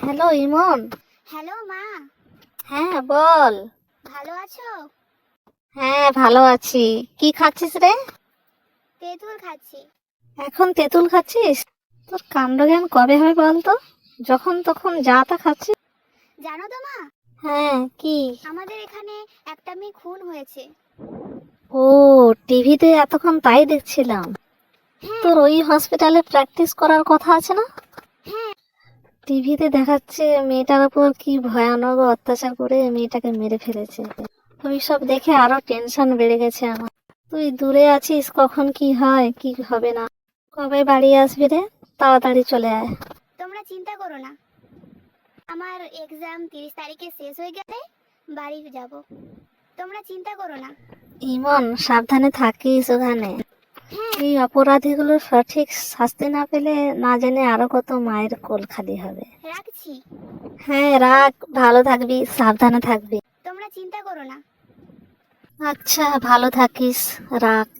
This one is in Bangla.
হ্যালো ইমন। হ্যালো মা। হ্যাঁ বল। ভালো আছো? হ্যাঁ ভালো আছি। কি খাচ্ছিস রে? তেঁতুল খাচ্ছি। এখন তেঁতুল খাচ্ছিস? তোর কাণ্ডজ্ঞান কবে হবে বলতো যখন তখন যা তা খাচ্ছিস। জানো তো মা? হ্যাঁ কি? আমাদের এখানে একটা মেয়ে খুন হয়েছে। ও টিভিতে এতক্ষণ তাই দেখছিলাম। হ্যাঁ। তোর ওই হসপিটালে প্র্যাকটিস করার কথা আছে না? টিভিতে দেখাচ্ছে মেয়েটার উপর কি ভয়ানক অত্যাচার করে মেয়েটাকে মেরে ফেলেছে। ওই সব দেখে আরও টেনশন বেড়ে গেছে আমার। তুই দূরে আছিস কখন কি হয় কি হবে না? কবে বাড়ি আসবি রে? তাড়াতাড়ি চলে আয়। তোমরা চিন্তা করো না। আমার এক্সাম তিরিশ তারিখে শেষ হয়ে গেলে বাড়ি যাব। তোমরা চিন্তা করো না। ইমন সাবধানে থাকিস ওখানে। এই অপরাধীগুলো সঠিক শাস্তি না পেলে না জেনে আরও কত মায়ের কোল খালি হবে। রাখছি। হ্যাঁ রাখ ভালো থাকবি সাবধানে থাকবি। তোমরা চিন্তা করো না। আচ্ছা ভালো থাকিস রাখ।